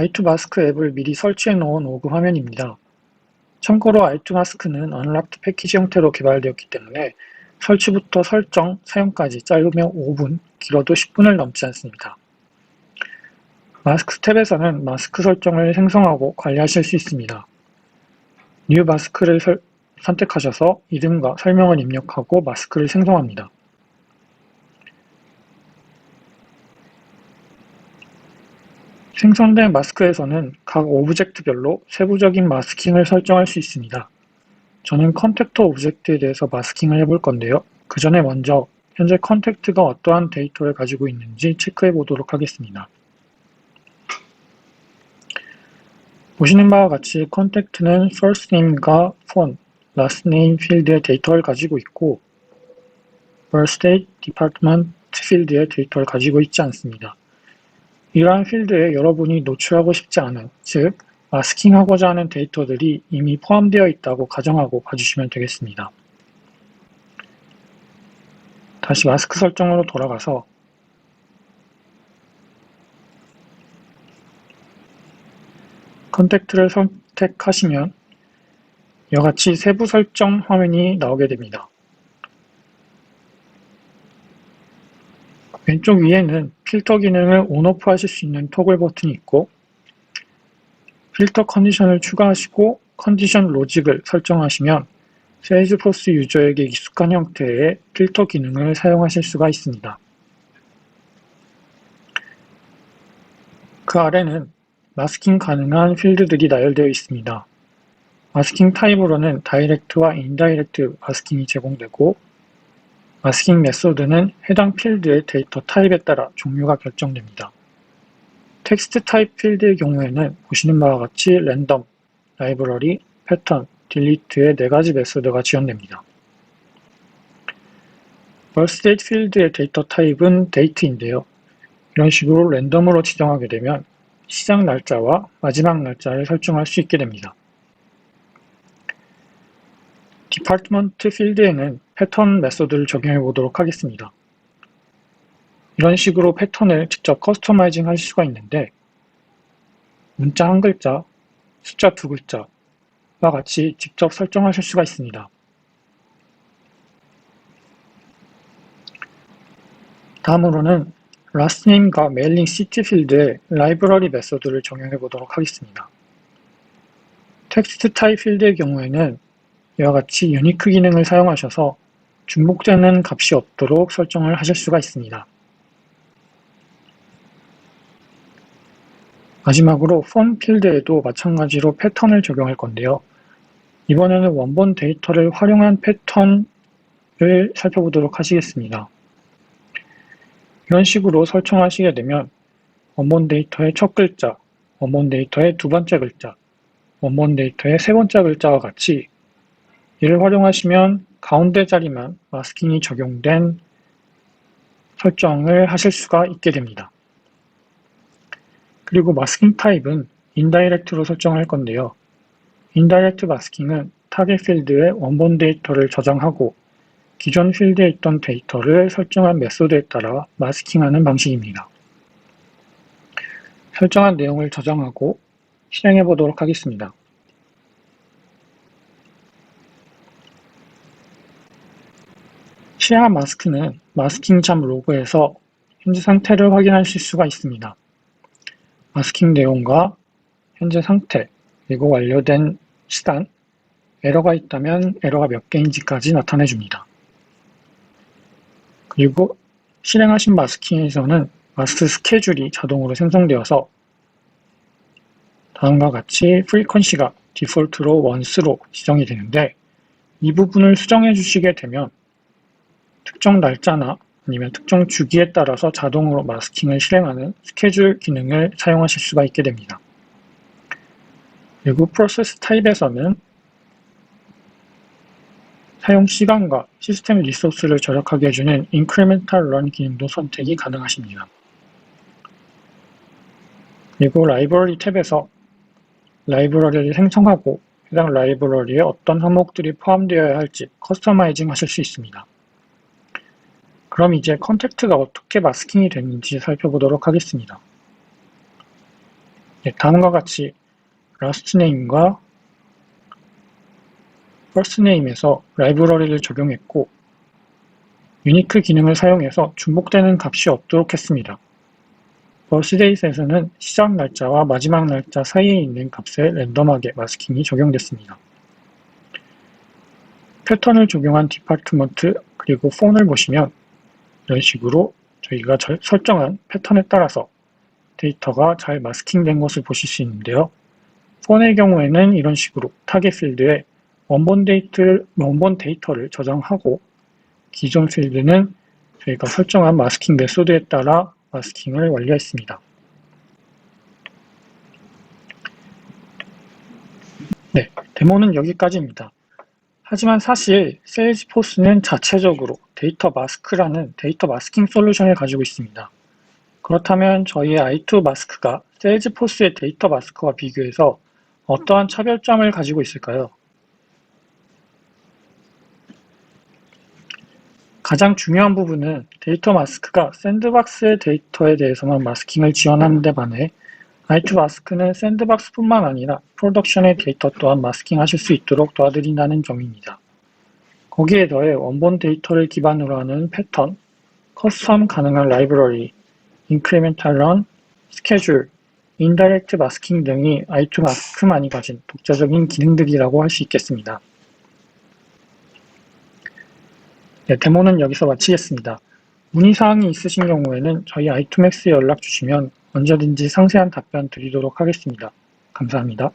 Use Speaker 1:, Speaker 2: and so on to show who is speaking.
Speaker 1: i2마스크 앱을 미리 설치해 놓은 오그 화면입니다. 참고로 i2마스크는 언락드 패키지 형태로 개발되었기 때문에 설치부터 설정, 사용까지 짧으면 5분, 길어도 10분을 넘지 않습니다. 마스크 탭에서는 마스크 설정을 생성하고 관리하실 수 있습니다. 뉴 마스크를 설, 선택하셔서 이름과 설명을 입력하고 마스크를 생성합니다. 생성된 마스크에서는 각 오브젝트별로 세부적인 마스킹을 설정할 수 있습니다. 저는 컨택터 오브젝트에 대해서 마스킹을 해볼 건데요. 그 전에 먼저 현재 컨택트가 어떠한 데이터를 가지고 있는지 체크해 보도록 하겠습니다. 보시는 바와 같이 컨택트는 first name과 phone, last name 필드의 데이터를 가지고 있고 birthday, department 필드의 데이터를 가지고 있지 않습니다. 이러한 필드에 여러분이 노출하고 싶지 않은, 즉 마스킹하고자 하는 데이터들이 이미 포함되어 있다고 가정하고 봐주시면 되겠습니다. 다시 마스크 설정으로 돌아가서 컨택트를 선택하시면 이와 같이 세부 설정 화면이 나오게 됩니다. 왼쪽 위에는 필터 기능을 온오프 하실 수 있는 토글 버튼이 있고 필터 컨디션을 추가하시고 컨디션 로직을 설정하시면 세일즈포스 유저에게 익숙한 형태의 필터 기능을 사용하실 수가 있습니다. 그 아래는 마스킹 가능한 필드들이 나열되어 있습니다. 마스킹 타입으로는 다이렉트와 인다이렉트 마스킹이 제공되고 마스킹 메소드는 해당 필드의 데이터 타입에 따라 종류가 결정됩니다. 텍스트 타입 필드의 경우에는 보시는 바와 같이 랜덤, 라이브러리, 패턴, 딜리트의 네 가지 메소드가 지원됩니다. birthDate 필드의 데이터 타입은 date인데요. 이런 식으로 랜덤으로 지정하게 되면 시작 날짜와 마지막 날짜를 설정할 수 있게 됩니다. 디파트먼트 필드에는 패턴 메소드를 적용해 보도록 하겠습니다. 이런 식으로 패턴을 직접 커스터마이징 하실 수가 있는데 문자 한 글자, 숫자 두 글자와 같이 직접 설정하실 수가 있습니다. 다음으로는 lastname과 mailing city 필드에 라이브러리 메소드를 적용해 보도록 하겠습니다. 텍스트 타입 필드의 경우에는 이와 같이 유니크 기능을 사용하셔서 중복되는 값이 없도록 설정을 하실 수가 있습니다. 마지막으로 폰 필드에도 마찬가지로 패턴을 적용할 건데요. 이번에는 원본 데이터를 활용한 패턴을 살펴보도록 하시겠습니다. 이런 식으로 설정하시게 되면 원본 데이터의 첫 글자, 원본 데이터의 두 번째 글자, 원본 데이터의 세 번째 글자와 같이 이를 활용하시면 가운데 자리만 마스킹이 적용된 설정을 하실 수가 있게 됩니다. 그리고 마스킹 타입은 인다이렉트로 설정할 건데요. 인다이렉트 마스킹은 타겟 필드에 원본 데이터를 저장하고 기존 필드에 있던 데이터를 설정한 메소드에 따라 마스킹하는 방식입니다. 설정한 내용을 저장하고 실행해 보도록 하겠습니다. 시야 마스크는 마스킹 잠 로그에서 현재 상태를 확인하실 수가 있습니다. 마스킹 내용과 현재 상태, 그리고 완료된 시간, 에러가 있다면 에러가 몇 개인지까지 나타내 줍니다. 그리고 실행하신 마스킹에서는 마스크 스케줄이 자동으로 생성되어서 다음과 같이 프리퀀시가 디폴트로 원스로 지정이 되는데 이 부분을 수정해 주시게 되면 특정 날짜나 아니면 특정 주기에 따라서 자동으로 마스킹을 실행하는 스케줄 기능을 사용하실 수가 있게 됩니다. 그리고 프로세스 타입에서는 사용 시간과 시스템 리소스를 절약하게 해주는 Incremental Run 기능도 선택이 가능하십니다. 그리고 라이브러리 탭에서 라이브러리를 생성하고 해당 라이브러리에 어떤 항목들이 포함되어야 할지 커스터마이징 하실 수 있습니다. 그럼 이제 컨택트가 어떻게 마스킹이 되는지 살펴보도록 하겠습니다. 네, 다음과 같이 last name과 first name에서 라이브러리를 적용했고 유니크 기능을 사용해서 중복되는 값이 없도록 했습니다. birthdays에서는 시작 날짜와 마지막 날짜 사이에 있는 값에 랜덤하게 마스킹이 적용됐습니다. 패턴을 적용한 디파트먼트 그리고 폰을 보시면 이런 식으로 저희가 절- 설정한 패턴에 따라서 데이터가 잘 마스킹된 것을 보실 수 있는데요. 폰의 경우에는 이런 식으로 타겟 필드에 원본 데이터, 원본 데이터를 저장하고 기존 필드는 저희가 설정한 마스킹 메소드에 따라 마스킹을 완료했습니다. 네, 데모는 여기까지입니다. 하지만 사실 세일즈포스는 자체적으로 데이터 마스크라는 데이터 마스킹 솔루션을 가지고 있습니다. 그렇다면 저희의 i2 마스크가 세일즈포스의 데이터 마스크와 비교해서 어떠한 차별점을 가지고 있을까요? 가장 중요한 부분은 데이터 마스크가 샌드박스의 데이터에 대해서만 마스킹을 지원하는 데 반해 i2 마스크는 샌드박스뿐만 아니라 프로덕션의 데이터 또한 마스킹하실 수 있도록 도와드린다는 점입니다. 거기에 더해 원본 데이터를 기반으로 하는 패턴, 커스텀 가능한 라이브러리, 인크리멘탈 런, 스케줄, 인다이렉트 마스킹 등이 i2 마스크만이 가진 독자적인 기능들이라고 할 수 있겠습니다. 네, 데모는 여기서 마치겠습니다. 문의사항이 있으신 경우에는 저희 i2max에 연락 주시면 언제든지 상세한 답변 드리도록 하겠습니다. 감사합니다.